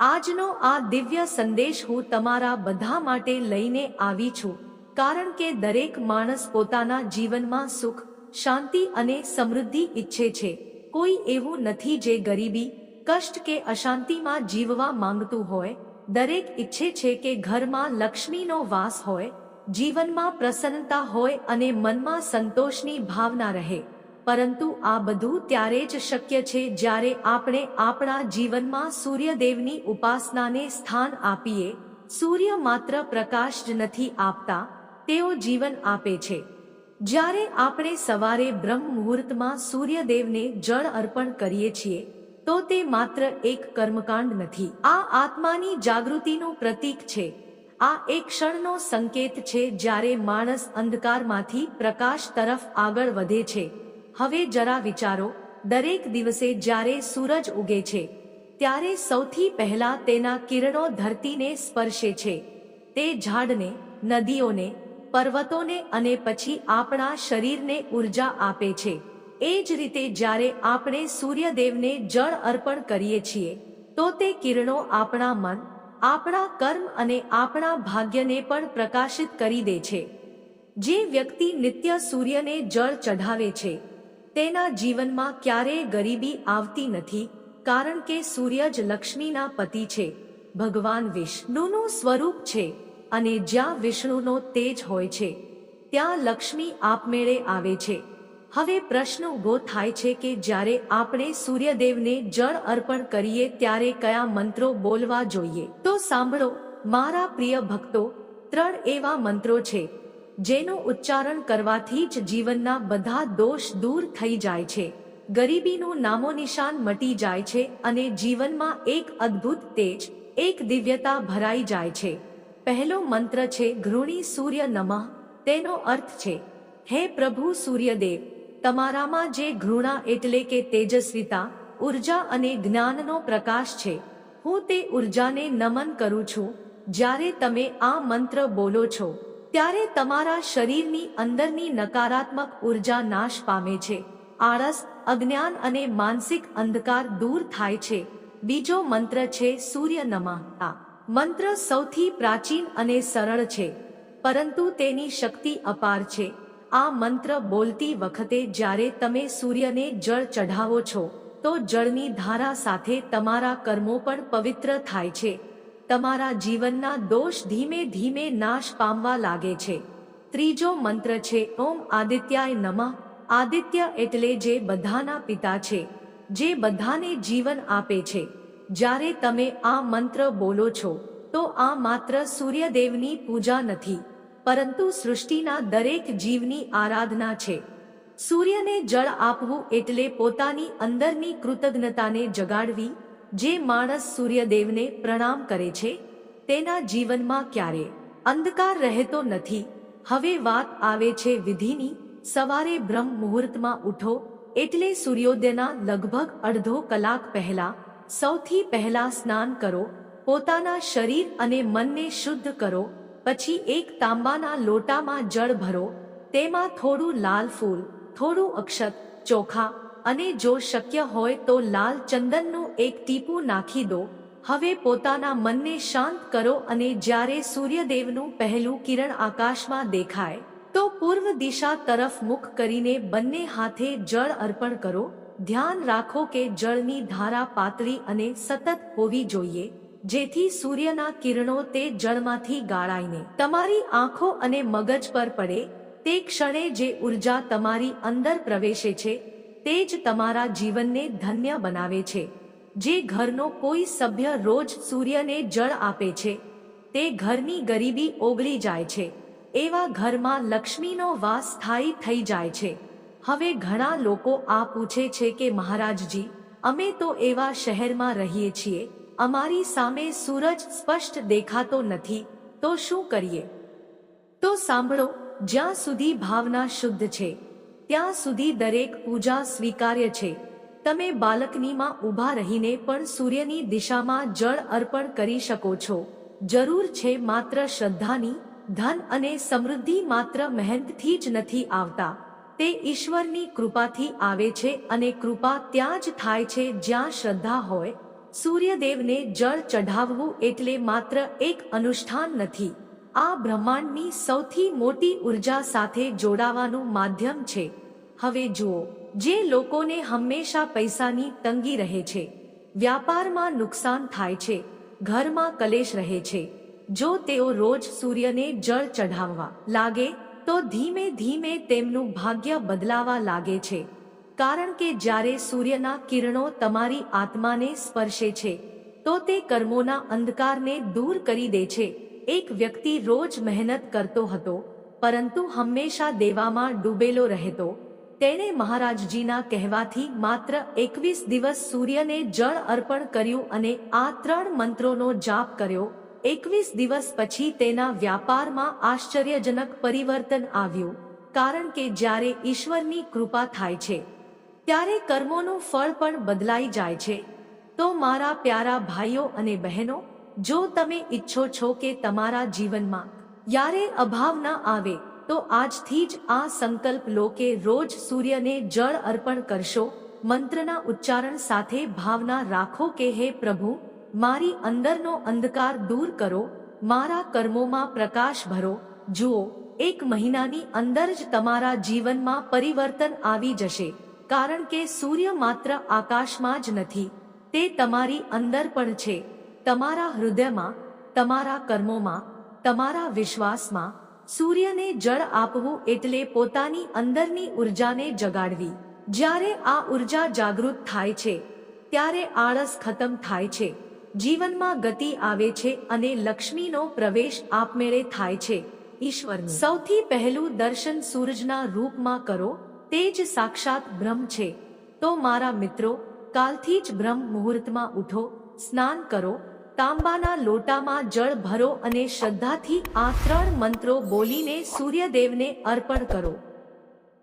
આજનો આ દિવ્ય સંદેશ હું તમારા બધા માટે લઈને આવી છું, કારણ કે દરેક માણસ પોતાના જીવનમાં સુખ, શાંતિ અને સમૃદ્ધિ ઈચ્છે છે. કોઈ એવું નથી જે ગરીબી, કષ્ટ કે અશાંતિમાં જીવવા માંગતું હોય. દરેક ઈચ્છે છે કે ઘરમાં લક્ષ્મીનો વાસ હોય, જીવનમાં પ્રસન્નતા હોય અને મનમાં સંતોષની ભાવના રહે. પરંતુ આ બધું ત્યારે જ શક્ય છે જ્યારે આપણે આપણા જીવનમાં સૂર્યદેવની ઉપાસનાને સ્થાન આપીએ. સૂર્ય માત્ર પ્રકાશ જ નથી આપતા, તેઓ જીવન આપે છે. જ્યારે આપણે સવારે બ્રહ્મ મુહૂર્તમાં સૂર્યદેવને જળ અર્પણ કરીએ છીએ, તો તે માત્ર એક કર્મકાંડ નથી. આ આત્માની જાગૃતિનું પ્રતીક છે. આ એક ક્ષણનો સંકેત છે જ્યારે માણસ અંધકારમાંથી પ્રકાશ તરફ આગળ વધે છે. હવે જરા વિચારો, દરેક દિવસે જ્યારે સૂરજ ઉગે છે, ત્યારે સૌથી પહેલા તેના કિરણો ધરતીને સ્પર્શે છે. તે ઝાડને, નદીઓને, પર્વતોને અને પછી આપણા શરીરને ઊર્જા આપે છે. એ જ રીતે જ્યારે આપણે સૂર્યદેવને જળ અર્પણ કરીએ છીએ, તો તે કિરણો આપણા મન, આપણા કર્મ અને આપણા ભાગ્યને પણ પ્રકાશિત કરી દે છે. જે વ્યક્તિ નિત્ય સૂર્યને જળ ચઢાવે છે તેના જીવનમાં ક્યારેય ગરીબી આવતી નથી, કારણ કે સૂર્ય જ લક્ષ્મીના પતિ છે, ભગવાન વિષ્ણુનું સ્વરૂપ છે અને જ્યાં વિષ્ણુનો તેજ હોય છે, ત્યાં લક્ષ્મી આપમેળે આવે છે. હવે પ્રશ્ન ઊભો થાય છે કે જ્યારે આપણે સૂર્યદેવને જળ અર્પણ કરીએ ત્યારે કયા મંત્રો બોલવા જોઈએ? તો સાંભળો, મારા પ્રિય ભક્તો, ત્રણ એવા મંત્રો છે. જેનું ઉચ્ચારણ કરવાથી જ જીવનના બધા દોષ દૂર થઈ જાય છે. ગરીબીનું નામોનિશાન મટી જાય છે અને જીવનમાં એક અદ્ભુત તેજ, એક દિવ્યતા ભરાઈ જાય છે. પહેલો મંત્ર છે, ઘૃણી સૂર્ય નમઃ. તેનો અર્થ છે, હે પ્રભુ સૂર્યદેવ, તમારામાં જે ઘૃણા એટલે કે તેજસ્વીતા, ઊર્જા અને જ્ઞાનનો પ્રકાશ છે, હું તે ઉર્જાને નમન કરું છું, જ્યારે તમે આ મંત્ર બોલો છો. ત્યારે તમારા શરીરની અંદરની નકારાત્મક ઊર્જા નાશ પામે છે. આળસ, અજ્ઞાન અને માનસિક અંધકાર દૂર થાય છે. બીજો મંત્ર છે સૂર્ય નમઃ આ મંત્ર સૌથી પ્રાચીન અને સરળ છે, પરંતુ તેની શક્તિ અપાર છે. આ મંત્ર બોલતી વખતે જ્યારે તમે સૂર્યને જળ ચઢાવો છો, તો જળની ધારા સાથે તમારા કર્મો પણ પવિત્ર થાય છે. તમારા જીવનના દોષ ધીમે ધીમે નાશ પામવા લાગે છે. ત્રીજો મંત્ર છે, ઓમ આદિત્યાય નમઃ. આદિત્ય એટલે જે બધાના પિતા છે, જે બધાને જીવન આપે છે. જ્યારે તમે આ મંત્ર બોલો છો, તો આ માત્ર સૂર્યદેવની પૂજા નથી, પરંતુ સૃષ્ટિના દરેક જીવની આરાધના છે. સૂર્યને જળ આપવું એટલે પોતાની અંદરની કૃતજ્ઞતાને જગાડવી જે માણસ સૂર્યદેવને પ્રણામ કરે છે, તેના જીવનમાં ક્યારે અંધકાર રહેતો નથી. હવે વાત આવે છે વિધિની. સવારે બ્રહ્મ મુહૂર્તમાં ઉઠો, એટલે સૂર્યોદયના લગભગ અડધો કલાક પહેલા, સૌથી પહેલા સ્નાન કરો, પોતાના શરીર અને મનને શુદ્ધ કરો, પછી એક તાંબાના લોટામાં જળ ભરો, તેમાં થોડું લાલ ફૂલ, થોડું અક્ષત ચોખા અને જો શક્ય હોય તો લાલ ચંદનનું એક ટીપું નાખી દો. હવે પોતાના મનને શાંત કરો અને જ્યારે સૂર્યદેવનું પહેલું કિરણ આકાશમાં દેખાય, તો પૂર્વ દિશા તરફ મુખ કરીને બંને હાથે જળ અર્પણ કરો. ધ્યાન રાખો કે જળની ધારા પાતળી અને સતત હોવી જોઈએ, જેથી સૂર્યના કિરણો તે જળમાંથી ગાળાઈને તમારી આંખો અને મગજ પર પડે. તે ક્ષણે જે ઊર્જા તમારી અંદર પ્રવેશે છે તે જ તમારા જીવનને ધન્ય બનાવે છે. જે ઘરનો કોઈ સભ્ય રોજ સૂર્યને જળ આપે છે, તે ઘરની ગરીબી ઓગળી જાય છે. એવા ઘરમાં લક્ષ્મીનો વાસ સ્થાયી થઈ જાય છે. હવે ઘણા લોકો આ પૂછે છે કે, મહારાજજી, અમે તો એવા શહેરમાં રહીએ છીએ. અમારી સામે સૂરજ સ્પષ્ટ દેખાતો નથી. તો શું કરીએ? તો સાંભળો, જ્યાં સુધી ભાવના શુદ્ધ છે ત્યાં સુધી દરેક પૂજા સ્વીકાર્ય છે. તમે બાલકનીમાં ઊભા રહીને પણ સૂર્યની દિશામાં જળ અર્પણ કરી શકો છો. જરૂર છે માત્ર શ્રદ્ધાની, ધન અને સમૃદ્ધિ માત્ર મહેનતથી જ નથી આવતા. તે ઈશ્વરની કૃપાથી આવે છે અને કૃપા ત્યાં જ થાય છે જ્યાં શ્રદ્ધા હોય. સૂર્યદેવને જળ ચઢાવવું એટલે માત્ર એક અનુષ્ઠાન નથી. આ બ્રહ્માંડની સૌથી મોટી ઊર્જા સાથે જોડાવાનું માધ્યમ છે. હવે જુઓ, જે લોકોને હંમેશા પૈસાની તંગી રહે છે. વ્યાપારમાં નુકસાન થાય છે. ઘરમાં કલેશ રહે છે. જો તેઓ રોજ સૂર્યને જળ ચઢાવવા લાગે, તો ધીમે ધીમે તેમનું ભાગ્ય બદલાવા લાગે છે. કારણ કે જ્યારે સૂર્યના કિરણો તમારી આત્માને સ્પર્શે છે, તો તે કર્મોના અંધકારને દૂર કરી દે છે. એક વ્યક્તિ રોજ મહેનત કરતો હતો, પરંતુ હંમેશા દેવામાં ડૂબેલો રહેતો. તેણે મહારાજજીના કહેવાથી માત્ર એકવીસ દિવસ સૂર્યને જળ અર્પણ કર્યું અને આ ત્રણ મંત્રોનો જાપ કર્યો. એકવીસ દિવસ પછી તેના વ્યાપારમાં આશ્ચર્યજનક પરિવર્તન આવ્યું, કારણ કે જ્યારે ઈશ્વરની કૃપા થાય છે, ત્યારે કર્મોનું ફળ પણ બદલાઈ જાય છે. તો મારા પ્યારા ભાઈઓ અને બહેનો જો તમે ઈચ્છો છો કે તમારા જીવનમાં યારે અભાવ ન આવે, તો આજથી જ આ સંકલ્પ લો કે રોજ સૂર્યને જળ અર્પણ કરશો, મંત્રના ઉચ્ચારણ સાથે ભાવના રાખો કે, હે પ્રભુ, મારી અંદરનો અંધકાર દૂર કરો, મારા કર્મોમાં પ્રકાશ ભરો, જુઓ, એક મહિનાની અંદર જ તમારા જીવનમાં પરિવર્તન આવી જશે, કારણ કે સૂર્ય માત્ર આકાશમાં જ નથી, તે તમારી અંદર પણ છે. તમારા હૃદયમાં, તમારા કર્મોમાં, તમારા વિશ્વાસમાં સૂર્યને જળ આપવું એટલે પોતાની અંદરની ઉર્જાને જગાડવી. જ્યારે આ ઊર્જા જાગૃત થાય છે, ત્યારે આળસ ખતમ થાય છે, જીવનમાં ગતિ આવે છે અને લક્ષ્મીનો પ્રવેશ આપમેળે થાય છે. ઈશ્વર સૌથી પહેલું દર્શન સૂરજના રૂપમાં કરો, તે જ સાક્ષાત બ્રહ્મ છે. તો મારા મિત્રો, કાલથી જ બ્રહ્મ મુહૂર્તમાં ઉઠો સ્નાન કરો, તાંબાના લોટામાં જળ ભરો અને શ્રદ્ધાથી આ ત્રણ મંત્રો બોલીને સૂર્યદેવને અર્પણ કરો.